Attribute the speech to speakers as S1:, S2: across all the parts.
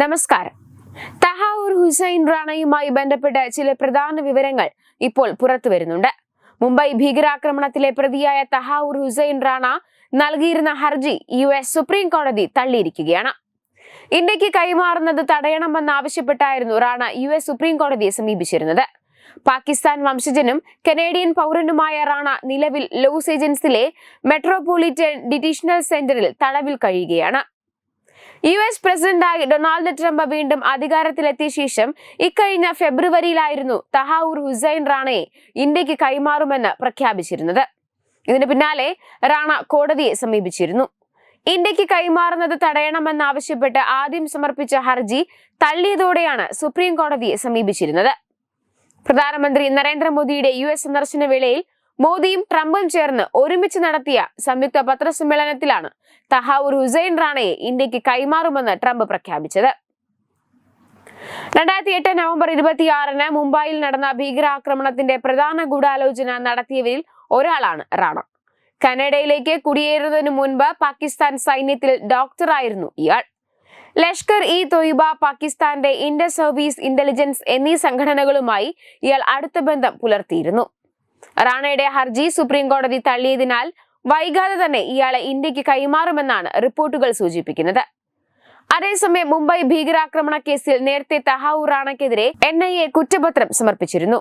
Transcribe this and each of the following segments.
S1: നമസ്കാരം. തഹാവൂർ ഹുസൈൻ റാണയുമായി ബന്ധപ്പെട്ട ചില പ്രധാന വിവരങ്ങൾ ഇപ്പോൾ പുറത്തു വരുന്നുണ്ട്. മുംബൈ ഭീകരാക്രമണത്തിലെ പ്രതിയായ തഹാവൂർ ഹുസൈൻ റാണ നൽകിയിരുന്ന ഹർജി യു എസ് സുപ്രീം കോടതി തള്ളിയിരിക്കുകയാണ്. ഇന്ത്യയ്ക്ക് കൈമാറുന്നത് തടയണമെന്നാവശ്യപ്പെട്ടായിരുന്നു റാണ യു എസ് സുപ്രീം കോടതിയെ സമീപിച്ചിരുന്നത്. പാകിസ്ഥാൻ വംശജനും കനേഡിയൻ പൗരനുമായ റാണ നിലവിൽ ലോസ് ഏജൻസിലെ മെട്രോപൊളിറ്റൻ ഡിറ്റീഷണൽ സെന്ററിൽ തടവിൽ കഴിയുകയാണ്. യു എസ് പ്രസിഡന്റായി ഡൊണാൾഡ് ട്രംപ് വീണ്ടും അധികാരത്തിലെത്തിയ ശേഷം ഇക്കഴിഞ്ഞ ഫെബ്രുവരിയിലായിരുന്നു തഹാവൂർ ഹുസൈൻ റാണയെ ഇന്ത്യയ്ക്ക് കൈമാറുമെന്ന് പ്രഖ്യാപിച്ചിരുന്നത്. ഇതിന് പിന്നാലെ റാണ കോടതിയെ സമീപിച്ചിരുന്നു. ഇന്ത്യയ്ക്ക് കൈമാറുന്നത് തടയണമെന്നാവശ്യപ്പെട്ട് ആദ്യം സമർപ്പിച്ച ഹർജി തള്ളിയതോടെയാണ് സുപ്രീം കോടതിയെ സമീപിച്ചിരുന്നത്. പ്രധാനമന്ത്രി നരേന്ദ്രമോദിയുടെ യു എസ് സന്ദർശന വേളയിൽ മോദിയും ട്രംപും ചേർന്ന് ഒരുമിച്ച് നടത്തിയ സംയുക്ത പത്രസമ്മേളനത്തിലാണ് തഹാവൂർ ഹുസൈൻ റാണയെ ഇന്ത്യയ്ക്ക് കൈമാറുമെന്ന് ട്രംപ് പ്രഖ്യാപിച്ചത്. രണ്ടായിരത്തി എട്ട് നവംബർ ഇരുപത്തിയാറിന് മുംബൈയിൽ നടന്ന ഭീകരാക്രമണത്തിന്റെ പ്രധാന ഗൂഢാലോചന നടത്തിയവരിൽ ഒരാളാണ് റാണ. കനഡയിലേക്ക് കുടിയേറുന്നതിനു മുൻപ് പാകിസ്ഥാൻ സൈന്യത്തിൽ ഡോക്ടറായിരുന്നു ഇയാൾ. ലഷ്കർ ഇ തൊയ്ബ പാകിസ്ഥാന്റെ ഇന്റർ സർവീസ് ഇന്റലിജൻസ് എന്നീ സംഘടനകളുമായി ഇയാൾ അടുത്ത ബന്ധം പുലർത്തിയിരുന്നു. റാണയുടെ ഹർജി സുപ്രീം കോടതി തള്ളിയതിനാൽ വൈകാതെ തന്നെ ഇയാളെ ഇന്ത്യയ്ക്ക് കൈമാറുമെന്നാണ് റിപ്പോർട്ടുകൾ സൂചിപ്പിക്കുന്നത്. അതേസമയം മുംബൈ ഭീകരാക്രമണ കേസിൽ നേരത്തെ തഹാവൂർ റാണയ്ക്കെതിരെ എൻ ഐ എ കുറ്റപത്രം സമർപ്പിച്ചിരുന്നു.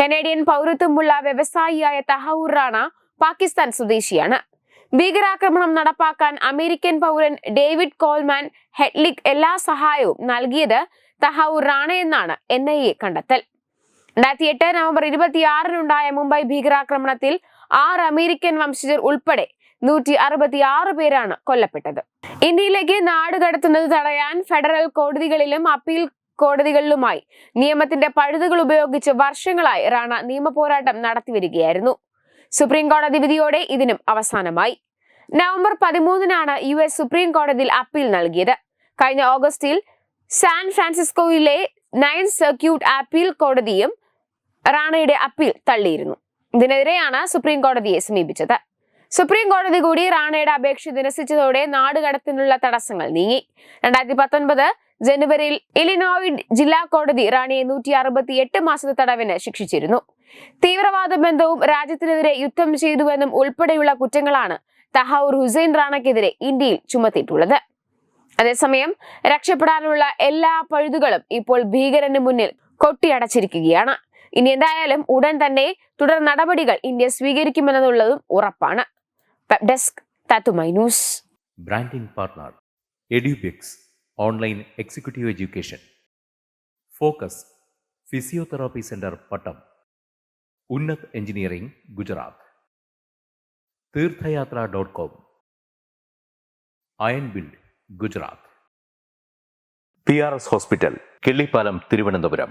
S1: കനേഡിയൻ പൗരത്വമുള്ള വ്യവസായിയായ തഹാവൂർ റാണ പാകിസ്ഥാൻ സ്വദേശിയാണ്. ഭീകരാക്രമണം നടപ്പാക്കാൻ അമേരിക്കൻ പൗരൻ ഡേവിഡ് കോൾമാൻ ഹെഡ്ലിക് എല്ലാ സഹായവും നൽകിയത് തഹാവൂർ റാണയെന്നാണ് എൻ ഐ എ കണ്ടെത്തൽ. രണ്ടായിരത്തി എട്ട് നവംബർ ഇരുപത്തിയാറിനുണ്ടായ മുംബൈ ഭീകരാക്രമണത്തിൽ ആറ് അമേരിക്കൻ വംശജർ ഉൾപ്പെടെ നൂറ്റി അറുപത്തി ആറ് പേരാണ് കൊല്ലപ്പെട്ടത്. ഇന്ത്യയിലേക്ക് നാട് കടത്തുന്നത് തടയാൻ ഫെഡറൽ കോടതികളിലും അപ്പീൽ കോടതികളിലുമായി നിയമത്തിന്റെ പഴുതുകൾ ഉപയോഗിച്ച് വർഷങ്ങളായി റാണ നിയമപോരാട്ടം നടത്തിവരികയായിരുന്നു. സുപ്രീം കോടതി വിധിയോടെ ഇതിനും അവസാനമായി. നവംബർ പതിമൂന്നിനാണ് യു എസ് സുപ്രീം കോടതിയിൽ അപ്പീൽ നൽകിയത്. കഴിഞ്ഞ ഓഗസ്റ്റിൽ സാൻ ഫ്രാൻസിസ്കോയിലെ നയൻ സർക്യൂട്ട് അപ്പീൽ കോടതിയും റാണയുടെ അപ്പീൽ തള്ളിയിരുന്നു. ഇതിനെതിരെയാണ് സുപ്രീം കോടതിയെ സമീപിച്ചത്. സുപ്രീം കോടതി കൂടി റാണയുടെ അപേക്ഷ നിരസിച്ചതോടെ നാടുകടത്തിനുള്ള തടസ്സങ്ങൾ നീങ്ങി. രണ്ടായിരത്തി പത്തൊൻപത് ജനുവരിയിൽ ഇലിനോയിഡ് ജില്ലാ കോടതി റാണിയെ നൂറ്റി അറുപത്തി എട്ട് മാസത്തെ തടവിന് ശിക്ഷിച്ചിരുന്നു. തീവ്രവാദ ബന്ധവും രാജ്യത്തിനെതിരെ യുദ്ധം ചെയ്തുവെന്നും ഉൾപ്പെടെയുള്ള കുറ്റങ്ങളാണ് തഹാവൂർ ഹുസൈൻ റാണയ്ക്കെതിരെ ഇന്ത്യയിൽ ചുമത്തിയിട്ടുള്ളത്. അതേസമയം രക്ഷപ്പെടാനുള്ള എല്ലാ പഴുതുകളും ഇപ്പോൾ ഭീകരന് മുന്നിൽ കൊട്ടിയടച്ചിരിക്കുകയാണ്. ഇനി എന്തായാലും ഉടൻ തന്നെ തുടർ നടപടികൾ ഇന്ത്യ സ്വീകരിക്കുമെന്നുള്ളതും ഉറപ്പാണ്. വെബ് ഡെസ്ക് തത്തുമൈ news
S2: branding partner Edubix online executive education focus physiotherapy centre Pattom Unnath engineering Gujarat Theerthayathra dot com iron build Gujarat P R S hospital Killipalam Thiruvananthapuram